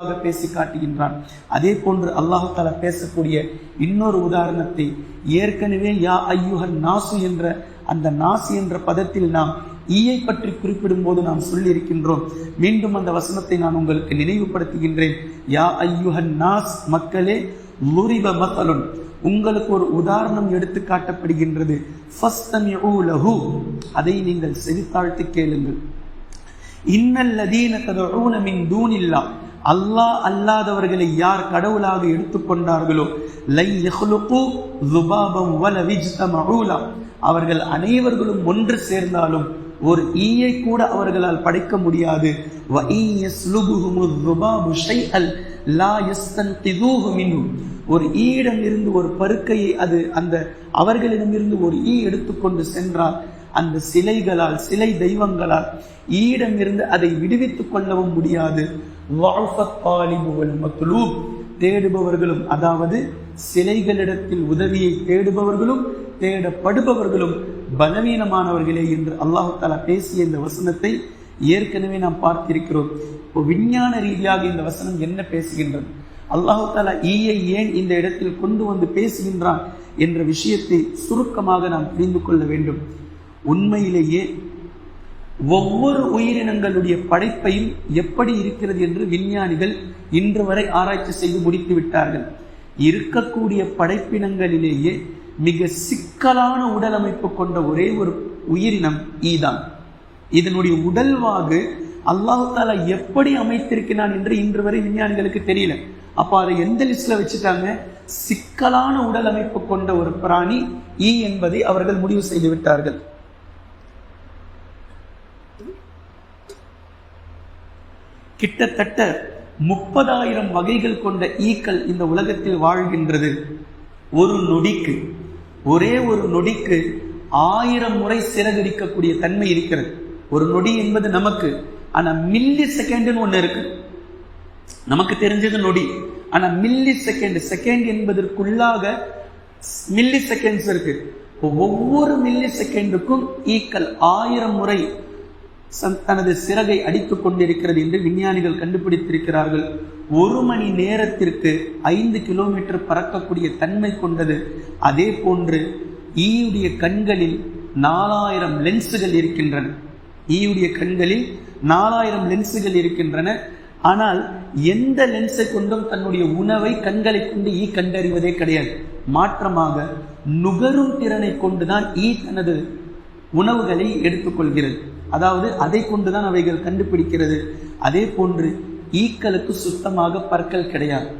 பேசி காட்டுகின்றான். அதே போன்று அல்லாஹால பேசக்கூடிய இன்னொரு உதாரணத்தை ஏற்கனவே யா ஐயுகன் நாசு என்ற அந்த நாசு என்ற பதத்தில் நாம் ஈயை பற்றி குறிப்பிடும் போது நாம் சொல்லியிருக்கின்றோம். மீண்டும் அந்த வசனத்தை நான் உங்களுக்கு நினைவுபடுத்துகின்றேன். யா ஐயுகன் நாஸ் மக்களே லுரிப மத்தலுன் உங்களுக்கு ஒரு உதாரணம் எடுத்து காட்டப்படுகின்றது. அதை நீங்கள் செவித்தாழ்த்து கேளுங்கள். இன்னல்லதீன ததுஊன தூனில்லா அல்லாஹ் அல்லாதவர்களை யார் கடவுளாக எடுத்துக்கொண்டார்களோ அவர்கள் அனைவர்களும் ஒன்று சேர்ந்தாலும் ஒரு ஈயை கூட அவர்களால் படைக்க முடியாது. ஒரு ஈயிடம் இருந்து ஒரு பருக்கையை அது அந்த அவர்களிடமிருந்து ஒரு ஈ எடுத்துக்கொண்டு சென்றால் அந்த சிலைகளால் சிலை தெய்வங்களால் ஈயிடமிருந்து அதை விடுவித்துக் கொள்ளவும் முடியாது. மத்லூப். தேடுபவர்களும் அதாவது சிலைகளிடத்தில் உதவியை தேடுபவர்களும் தேடப்படுபவர்களும் பலவீனமானவர்களே என்று அல்லாஹு தாலா பேசிய இந்த வசனத்தை ஏற்கனவே நாம் பார்த்திருக்கிறோம். இப்போ விஞ்ஞான ரீதியாக இந்த வசனம் என்ன பேசுகின்றது? அல்லாஹு தாலா ஈயை ஏன் இந்த இடத்தில் கொண்டு வந்து பேசுகின்றான் என்ற விஷயத்தை சுருக்கமாக நாம் புரிந்து கொள்ள வேண்டும். உண்மையிலேயே ஒவ்வொரு உயிரினங்களுடைய படைப்பையும் எப்படி இருக்கிறது என்று விஞ்ஞானிகள் இன்று வரை ஆராய்ச்சி செய்து முடித்து விட்டார்கள். இருக்கக்கூடிய படைப்பினங்களிலேயே மிக சிக்கலான உடல் அமைப்பு கொண்ட ஒரே ஒரு உயிரினம் ஈதான். இதனுடைய உடல்வாகு அல்லாஹு தாலா எப்படி அமைத்திருக்கிறான் என்று இன்று வரை விஞ்ஞானிகளுக்கு தெரியல. அப்ப அதை எந்த லிஸ்ட்ல வச்சுட்டாங்க? சிக்கலான உடல் அமைப்பு கொண்ட ஒரு பிராணி ஈ என்பதை அவர்கள் முடிவு செய்து விட்டார்கள். கிட்டத்தட்ட முப்பதாயிரம் வகைகள் கொண்ட ஈக்கள் இந்த உலகத்தில் வாழ்கின்றது. ஒரு நொடிக்கு ஒரே ஒரு நொடிக்கு ஆயிரம் முறை சிறகடிக்கக்கூடிய தன்மை இருக்கிறது. ஒரு நொடி என்பது நமக்கு ஆனா மில்லி செகண்ட்னு ஒண்ணு இருக்கு. நமக்கு தெரிஞ்சது நொடி ஆனா மில்லி செகண்ட் செகண்ட் என்பதற்குள்ளாக மில்லி செகண்ட்ஸ் இருக்கு. ஒவ்வொரு மில்லி செகண்டுக்கும் ஈக்கள் ஆயிரம் முறை தனது சிறகை அடித்துக் கொண்டிருக்கிறது என்று விஞ்ஞானிகள் கண்டுபிடித்திருக்கிறார்கள். ஒரு மணி நேரத்திற்கு ஐந்து கிலோமீட்டர் பறக்கக்கூடிய தன்மை கொண்டது. அதே போன்று ஈயுடைய கண்களில் நாலாயிரம் லென்ஸுகள் இருக்கின்றன. ஈயுடைய கண்களில் நாலாயிரம் லென்ஸுகள் இருக்கின்றன. ஆனால் எந்த லென்ஸை கொண்டும் தன்னுடைய உணவை கண்களை கொண்டு ஈ கண்டறிவதே கிடையாது. மாற்றமாக நுகரும் திறனை கொண்டுதான் ஈ தனது உணவுகளை எடுத்துக்கொள்கிறது. அதாவது அதை கொண்டுதான் அவைகள் கண்டுபிடிக்கிறது. அதே போன்று ஈக்களுக்கு சுத்தமாக பற்கள் கிடையாது.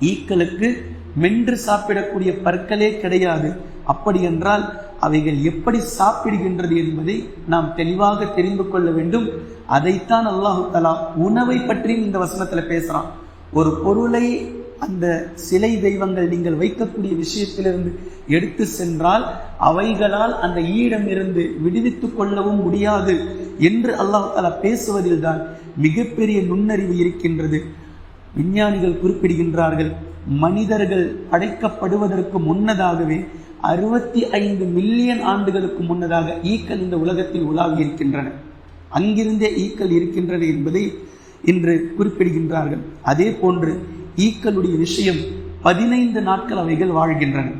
ஈக்களுக்கு மென்று சாப்பிடக்கூடிய பற்களே கிடையாது. அப்படி என்றால் அவைகள் எப்படி சாப்பிடுகின்றது என்பதை நாம் தெளிவாக தெரிந்து கொள்ள வேண்டும். அதைத்தான் அல்லாஹு தலா உணவை பற்றியும் இந்த வசனத்தில் பேசுகிறான் ஒரு பொருளை அந்த சிலை தெய்வங்கள் நீங்கள் வைக்கக்கூடிய விஷயத்திலிருந்து எடுத்து சென்றால் அவைகளால் அந்த ஈடமிருந்து விடுவித்துக் கொள்ளவும் முடியாது என்று அல்லாஹ் தலா பேசுவதில் தான் மிகப்பெரிய நுண்ணறிவு இருக்கின்றது. விஞ்ஞானிகள் குறிப்பிடுகின்றார்கள் மனிதர்கள் படைக்கப்படுவதற்கு முன்னதாகவே அறுபத்தி ஐந்து மில்லியன் ஆண்டுகளுக்கு முன்னதாக ஈக்கள் இந்த உலகத்தில் உலாவி இருக்கின்றன அங்கிருந்தே ஈக்கள் இருக்கின்றன என்பதை இன்று குறிப்பிடுகின்றார்கள். அதே போன்று ஈக்களுடைய விஷயம் பதினைந்து நாட்கள் அவைகள் வாழ்கின்றன.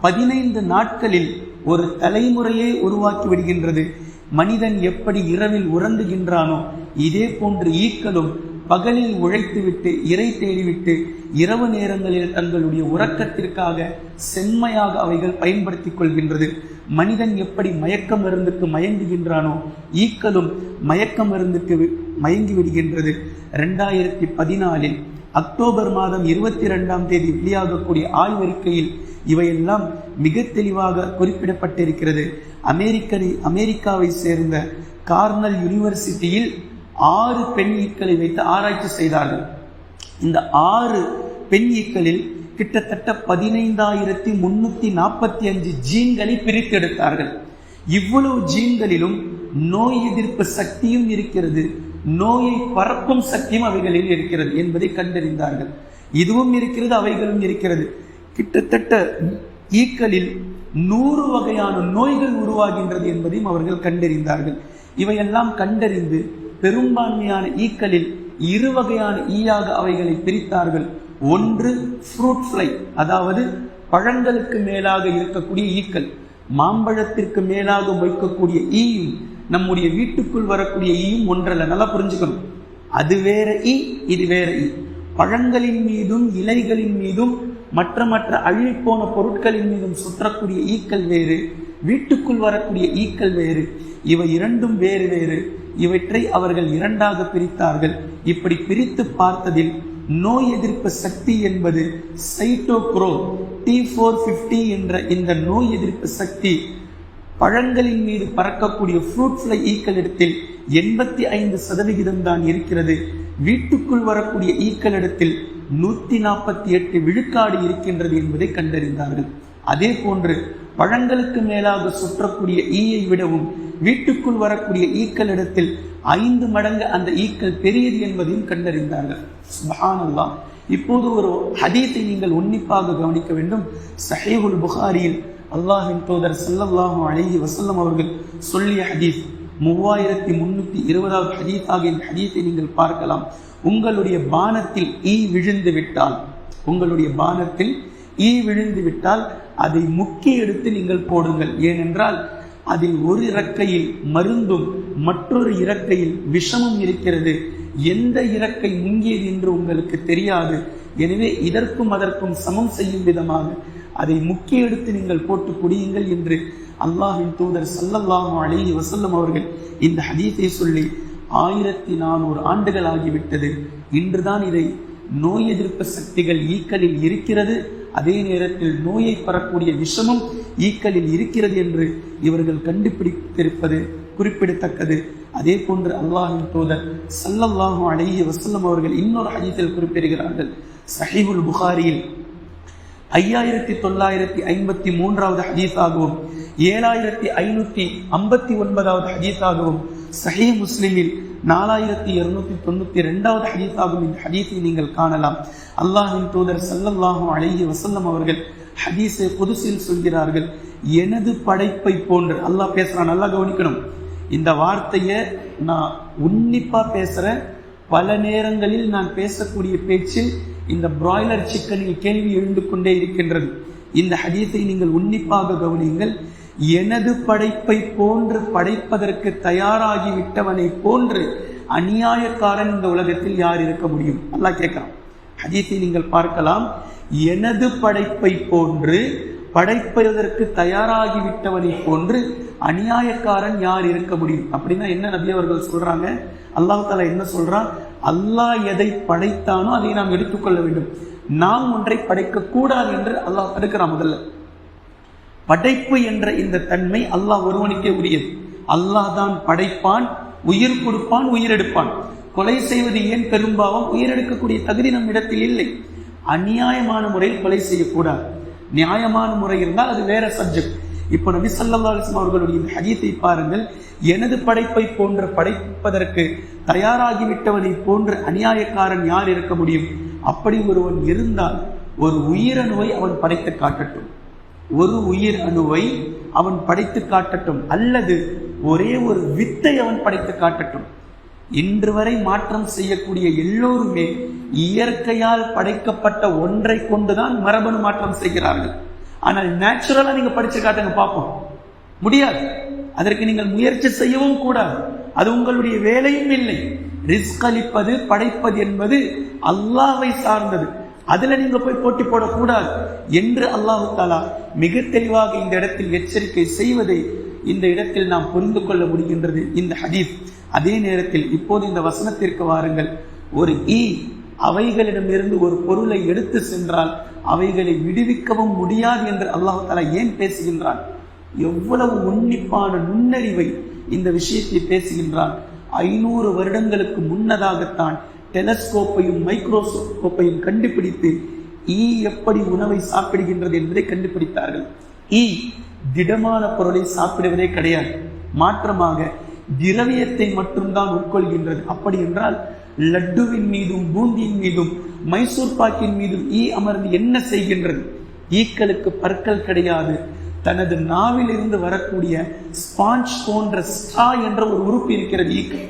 பதினைந்து நாட்களில் ஒரு தலைமுறையே உருவாக்கி விடுகின்றது. மனிதன் எப்படி இரவில் உறங்குகின்றானோ இதே போன்று ஈக்களும் பகலில் உழைத்துவிட்டு இறை தேடிவிட்டு இரவு நேரங்களில் தங்களுடைய உறக்கத்திற்காக செம்மையாக அவைகள் பயன்படுத்திக் கொள்கின்றது. மனிதன் எப்படி மயக்க மருந்துக்கு மயங்குகின்றானோ ஈக்களும் மயக்க மருந்துக்கு மயங்கி விடுகின்றது. ரெண்டாயிரத்தி பதினாலில் அக்டோபர் மாதம் இருபத்தி ரெண்டாம் தேதி வெளியாகக்கூடிய ஆய்வறிக்கையில் இவையெல்லாம் மிக தெளிவாக குறிப்பிடப்பட்டிருக்கிறது. அமெரிக்கனை அமெரிக்காவை சேர்ந்த கார்னல் யூனிவர்சிட்டியில் ஆறு பெண் ஈக்களை வைத்து ஆராய்ச்சி செய்தார்கள். இந்த ஆறு பெண் ஈக்களில் கிட்டத்தட்ட பதினைந்தாயிரத்தி முன்னூத்தி நாற்பத்தி அஞ்சு ஜீன்களை பிரித்தெடுத்தார்கள். இவ்வளவு ஜீன்களிலும் நோய் எதிர்ப்பு சக்தியும் இருக்கிறது. நோயை பரப்பும் சக்தியும் அவைகளில் இருக்கிறது என்பதை கண்டறிந்தார்கள். இதுவும் இருக்கிறது அவைகளும் இருக்கிறது. கிட்டத்தட்ட ஈக்களில் நூறு வகையான நோய்கள் உருவாகின்றது என்பதையும் அவர்கள் கண்டறிந்தார்கள். இவையெல்லாம் கண்டறிந்து பெரும்பான்மையான ஈக்களில் இரு வகையான ஈயாக அவைகளை பிரித்தார்கள். ஒன்று ஃப்ரூட் ஃப்ளை அதாவது பழங்களுக்கு மேலாக இருக்கக்கூடிய ஈக்கள். மாம்பழத்திற்கு மேலாக வைக்கக்கூடிய ஈயும் நம்முடைய வீட்டுக்குள் வரக்கூடிய ஈயும் ஒன்றல்ல நல்லா புரிஞ்சுக்கணும். அது வேற ஈ இது வேற ஈ. பழங்களின் மீதும் இலைகளின் மீதும் மற்ற மற்ற அழிப்போன பொருட்களின் மீதும் சுற்றக்கூடிய ஈக்கள் வேறு வீட்டுக்குள் வரக்கூடிய ஈக்கள் வேறு. இவை இரண்டும் வேறு வேறு. இவற்றை அவர்கள் இரண்டாக பிரித்தார்கள். இப்படி பிரித்து பார்த்ததில் நோய் எதிர்ப்பு சக்தி என்பது சைட்டோக்ரோ டி ஃபோர் ஃபிஃப்டி என்ற இந்த நோய் எதிர்ப்பு சக்தி பழங்களின் மீது பறக்கக்கூடிய ஃப்ரூட் ஃப்ளை ஈக்களிடத்தில் எண்பத்தி ஐந்து சதவிகிதம் தான் இருக்கிறது. வீட்டுக்குள் வரக்கூடிய ஈக்களிடத்தில் நூத்தி நாற்பத்தி எட்டு விழுக்காடு இருக்கின்றது என்பதை கண்டறிந்தார்கள். அதே போன்று பழங்களுக்கு மேலாக சுற்றக்கூடிய ஈயை விடவும் வீட்டுக்குள் வரக்கூடிய ஈக்களிடத்தில் ஐந்து மடங்கு அந்த ஈக்கள் பெரியது என்பதையும் கண்டறிந்தார்கள். சுபஹானல்லா இப்போது ஒரு ஹதீத்தை நீங்கள் உன்னிப்பாக கவனிக்க வேண்டும். சஹீஹுல் புகாரியில் அல்லாஹின் தூதர் ஸல்லல்லாஹு அலைஹி வசல்லம் அவர்கள் சொல்லிய ஹதீஸ் மூவாயிரத்தி முன்னூத்தி இருபதாவது ஹதீஸ் ஆகிய ஹதீஸை நீங்கள் பார்க்கலாம். உங்களுடைய பானத்தில் ஈ விழுந்து விட்டால் உங்களுடைய பானத்தில் ஈ விழுந்து விட்டால் அதை முக்கி எடுத்து நீங்கள் போடுங்கள். ஏனென்றால் அதில் ஒரு இறக்கையில் மருந்தும் மற்றொரு இறக்கையில் விஷமும் இருக்கிறது. எந்த இறக்கை முங்கியது என்று உங்களுக்கு தெரியாது. எனவே இதற்கும் அதற்கும் சமம் செய்யும் விதமாக அதை முக்கிய எடுத்து நீங்கள் போட்டு குடியுங்கள் என்று அல்லாஹின் தூதர் சல்லல்லாஹு அலி வசல்லம் அவர்கள் இந்த ஹதீஸை சொல்லி ஆயிரத்தி நானூறு ஆண்டுகள் ஆகிவிட்டது. இன்றுதான் இதை நோய் எதிர்ப்பு சக்திகள் ஈக்களில் இருக்கிறது. அதே நேரத்தில் நோயை பெறக்கூடிய விஷமும் ஈக்களில் இருக்கிறது என்று இவர்கள் கண்டுபிடித்திருப்பது குறிப்பிடத்தக்கது. அதே போன்று அல்லாஹின் தூதர் சல்லல்லாஹு அலைஹி வசல்லம் அவர்கள் இன்னொரு ஹதீஸில் குறிப்பிடுகிறார்கள். சஹிபுல் புகாரியில் ஐயாயிரத்தி தொள்ளாயிரத்தி ஐம்பத்தி மூன்றாவது ஹதீஸாகவும் ஏழாயிரத்தி ஐநூத்தி ஐம்பத்தி ஒன்பதாவது ஹதீஸாகவும் சஹி முஸ்லிமில் நாலாயிரத்தி இருநூத்தி தொண்ணூத்தி ரெண்டாவது ஹதீஸாகும் இந்த ஹதீஸை நீங்கள் காணலாம். அல்லாஹின் தூதர் சல்லல்லாஹும் அழகிய வசல்லம் அவர்கள் ஹதீஸை புதுசில் சொல்கிறார்கள் எனது படைப்பை போன்று. அல்லாஹ் பேசுறான் நல்லா கவனிக்கணும். இந்த வார்த்தையை நான் உன்னிப்பா பேசுறேன். பல நேரங்களில் நான் பேசக்கூடிய பேச்சில் இந்த பிராய்லர் சிக்கனில் கேள்வி எழுந்து கொண்டே இருக்கின்றது. இந்த ஹதீஸை நீங்கள் உன்னிப்பாக கவனியுங்கள். எனது படைப்பை போன்று படைப்பதற்கு தயாராகி விட்டவனை போன்று அநியாயக்காரன் இந்த உலகத்தில் யார் இருக்க முடியும்? அல்லாஹ் கேட்கலாம் ஹதீஸை நீங்கள் பார்க்கலாம். எனது படைப்பை போன்று படைப்பதற்கு தயாராகி விட்டவனை போன்று அநியாயக்காரன் யார் இருக்க முடியும்? அப்படின்னா என்ன நபி அவர்கள் சொல்றாங்க? அல்லாஹ் என்ன சொல்றான்? அல்லாஹ் எதை படைத்தானோ அதை நாம் எடுத்துக்கொள்ள வேண்டும். நாம் ஒன்றை படைக்க கூடாது என்று அல்லாஹ் தடுக்கிறான் முதல்ல. படைப்பு என்ற இந்த தன்மை அல்லாஹ் ஒருவனுக்கே உரியது. அல்லாஹ் தான் படைப்பான் உயிர் கொடுப்பான் உயிரெடுப்பான். கொலை செய்வது ஏன் பெரும்பாவம் உயிரெடுக்கக்கூடிய தகுதி நம் இடத்தில் இல்லை. அநியாயமான முறையில் கொலை செய்யக்கூடாது. நியாயமான முறை இருந்தால் அது வேற சப்ஜெக்ட் இப்போ நபி சல்லாஸ்லாம் அவர்களுடைய ஹஜீத்தை பாருங்கள். எனது படைப்பை போன்ற படைப்பதற்கு தயாராகிவிட்டவனை போன்ற அநியாயக்காரன் யார் இருக்க முடியும்? அப்படி ஒருவன் இருந்தால் ஒரு உயிரணுவை அவன் படைத்து காட்டட்டும். ஒரு உயிர் அணுவை அவன் படைத்து காட்டட்டும். அல்லது ஒரே ஒரு வித்தை அவன் படைத்து காட்டட்டும். இன்று வரை மாற்றம் செய்யக்கூடிய எல்லோருமே இயற்கையால் படைக்கப்பட்ட ஒன்றை கொண்டுதான் மரபணு மாற்றம் செய்கிறார்கள். ஆனால் நேச்சுரலாக நீங்கள் படித்து காட்டுங்க பார்ப்போம். முடியாது. அதற்கு நீங்கள் முயற்சி செய்யவும் கூடாது. அது உங்களுடைய வேலையும் இல்லை. ரிஸ்க் அளிப்பது படைப்பது என்பது அல்லாவை சார்ந்தது. அதில் நீங்கள் போய் போட்டி போடக்கூடாது. என்று அல்லாஹு தாலா மிக தெளிவாக இந்த இடத்தில் எச்சரிக்கை செய்வதை இந்த இடத்தில் நாம் புரிந்து கொள்ள முடிகின்றது இந்த ஹதீஸ். அதே நேரத்தில் இப்போது இந்த வசனத்திற்கு வாருங்கள். ஒரு ஈ அவைகளிடமிருந்து ஒரு பொருளை எடுத்து சென்றால் அவைகளை விடுவிக்கவும் முடியாது என்று அல்லாஹு தாலா ஏன் பேசுகின்றான்? எவ்வளவு உன்னிப்பான நுண்ணறிவை இந்த விஷயத்தை பேசுகின்றான். ஐநூறு வருடங்களுக்கு முன்னதாகத்தான் டெலஸ்கோப்பையும் மைக்ரோஸ்கோப்பையும் கண்டுபிடித்து ஈ எப்படி உணவை சாப்பிடுகின்றது என்பதை கண்டுபிடித்தார்கள். ஈ திடமான பொருளை சாப்பிடுவதே கிடையாது. மாற்றமாக திரவியத்தை மட்டும்தான் உட்கொள்கின்றது. அப்படி என்றால் லட்டுவின் மீதும் பூந்தியின் மீதும் மைசூர் பாக்கின் மீதும் ஈ அமர்ந்து என்ன செய்கின்றது? ஈக்களுக்கு பற்கள் கிடையாது. தனது நாவில் இருந்து வரக்கூடிய ஸ்பாஞ்ச் போன்ற ஸ்டா என்ற ஒரு உறுப்பு இருக்கிறது ஈக்கள்.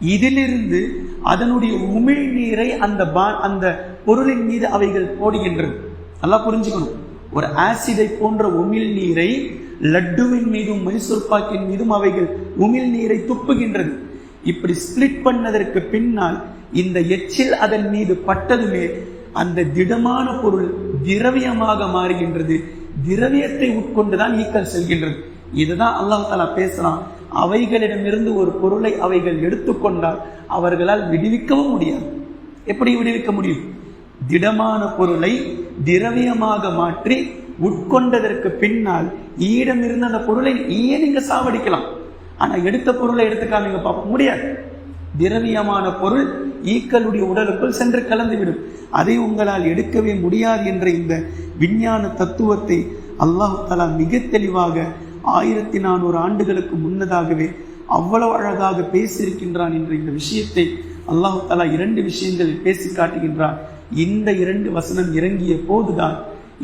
இதிலிருந்து அதனுடைய உமிழ்நீரை அந்த பா- அந்த பொருளின் மீது அவைகள் போடுகின்றது. நல்லா புரிஞ்சுக்கணும். ஒரு ஆசிடை போன்ற உமிழ் நீரை லட்டுவின் மீதும் மைசூர் பாக்கின் மீதும் அவைகள் உமிழ் நீரை துப்புகின்றது. இப்படி ஸ்பிளிட் பண்ணதற்கு பின்னால் இந்த எச்சில் அதன் மீது பட்டதுமே அந்த திடமான பொருள் திரவியமாக மாறுகின்றது. திரவியத்தை உட்கொண்டுதான் ஈக்கள் செல்கின்றது. இதுதான் அல்லாஹ் தாலா பேசுறான். அவைகளிடமிருந்து ஒரு பொருளை அவைகள் எடுத்துக்கொண்டால் அவர்களால் விடுவிக்கவும் முடியாது. எப்படி விடுவிக்க முடியும்? திடமான பொருளை திரவியமாக மாற்றி உட்கொண்டதற்கு பின்னால் ஈடமிருந்து அந்த பொருளை ஈய நீங்க சாவடிக்கலாம். ஆனா எடுத்த பொருளை எடுத்துக்காமீங்க பார்க்க முடியாது. திரவியமான பொருள் ஈக்களுடைய உடலுக்குள் சென்று கலந்துவிடும். அதை உங்களால் எடுக்கவே முடியாது என்ற இந்த விஞ்ஞான தத்துவத்தை அல்லாஹ் தலா மிக தெளிவாக ஆயிரத்தி நானூறு ஆண்டுகளுக்கு முன்னதாகவே அவ்வளவு அழகாக பேசியிருக்கின்றான் என்ற இந்த விஷயத்தை அல்லாஹ் தலா இரண்டு விஷயங்களில் பேசி காட்டுகின்றான். இந்த இரண்டு வசனம் இறங்கிய போதுதான்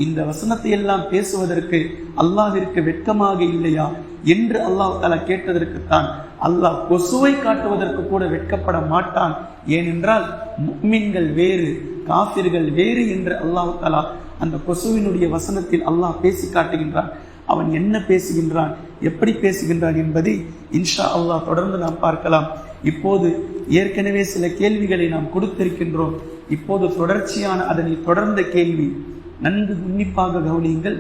இந்த வசனத்தை எல்லாம் பேசுவதற்கு அல்லாஹிற்கு வெட்கமாக இல்லையா? என்று அல்லாஹ் தலா கேட்டதற்குத்தான். அல்லாஹ் கொசுவை காட்டுவதற்கு கூட வெட்கப்பட மாட்டான். ஏனென்றால் முக்மின்கள் வேறு காபிர்கள் வேறு என்று அல்லாஹ் தலா அந்த கொசுவினுடைய வசனத்தில் அல்லாஹ் பேசி காட்டுகின்றான். அவன் என்ன பேசுகின்றான் எப்படி பேசுகின்றான் என்பதை இன்ஷா அல்லாஹ் தொடர்ந்து நாம் பார்க்கலாம். இப்போது ஏற்கனவே சில கேள்விகளை நாம் கொடுத்திருக்கின்றோம். இப்போது தொடர்ச்சியான அதனை தொடர்ந்த கேள்வி. நன்கு உன்னிப்பாக கவனியுங்கள்.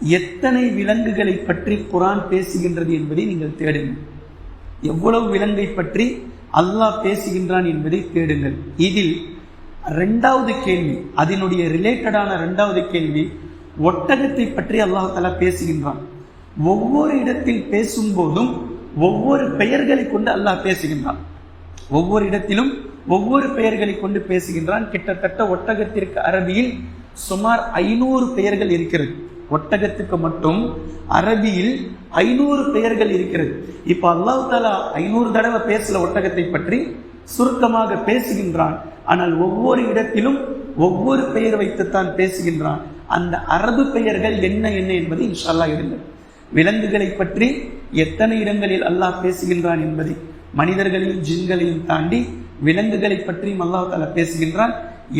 எத்தனை விலங்குகளை பற்றி குரான் பேசுகின்றது என்பதை நீங்கள் தேடுங்கள். எவ்வளவு விலங்கை பற்றி அல்லாஹ் பேசுகின்றான் என்பதை தேடுங்கள். இதில் ரெண்டாவது கேள்வி அதனுடைய ரிலேட்டடான ரெண்டாவது கேள்வி ஒட்டகத்தை பற்றி அல்லாஹ் தலா பேசுகின்றான். ஒவ்வொரு இடத்தில் பேசும்போதும் ஒவ்வொரு பெயர்களை கொண்டு அல்லாஹ் பேசுகின்றான். ஒவ்வொரு இடத்திலும் ஒவ்வொரு பெயர்களை கொண்டு பேசுகின்றான். கிட்டத்தட்ட ஒட்டகத்திற்கு அரபியில் சுமார் ஐநூறு பெயர்கள் இருக்கிறது. ஒட்டகத்துக்கு மட்டும் அரபியில் ஐநூறு பெயர்கள் இருக்கிறது. இப்ப அல்லாஹ் தாலா ஐநூறு தடவை பேசல ஒட்டகத்தை பற்றி சுருக்கமாக பேசுகின்றான். ஆனால் ஒவ்வொரு இடத்திலும் ஒவ்வொரு பெயர் வைத்துத்தான் பேசுகின்றான். அந்த அரபு பெயர்கள் என்ன என்ன என்பது இன்ஷால்லா இருந்தது விலங்குகளை பற்றி எத்தனை இடங்களில் அல்லாஹ் பேசுகின்றான் என்பதை மனிதர்களையும் ஜின்களையும் தாண்டி விலங்குகளை பற்றியும் அல்லாஹ் தாலா பேசுகின்றான்.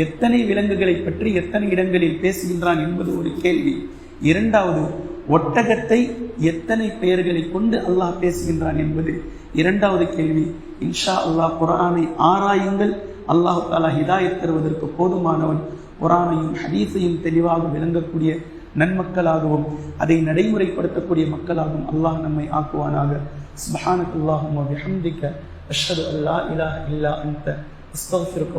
எத்தனை விலங்குகளை பற்றி எத்தனை இடங்களில் பேசுகின்றான் என்பது ஒரு கேள்வி. இரண்டாவது ஒட்டகத்தை எத்தனை பெயர்களை கொண்டு அல்லாஹ் பேசுகின்றான் என்பது. இரண்டாவது கேள்வி இன்ஷா அல்லாஹ் குரானை ஆராயுங்கள். அல்லாஹ் தாலா ஹிதாயத் தருவதற்கு போதுமானவன். குரானையும் ஹதீஸையும் தெளிவாக விளங்கக்கூடிய நன்மக்களாகவும் அதை நடைமுறைப்படுத்தக்கூடிய மக்களாகவும் அல்லாஹ் நம்மை ஆக்குவானாக. சுபஹானக்குல்லாஹும் வபிஹம்திக அஷ்ஹது அல்லா இலாஹ இல்லா அந்த அஸ்தக்ஃபிருக்க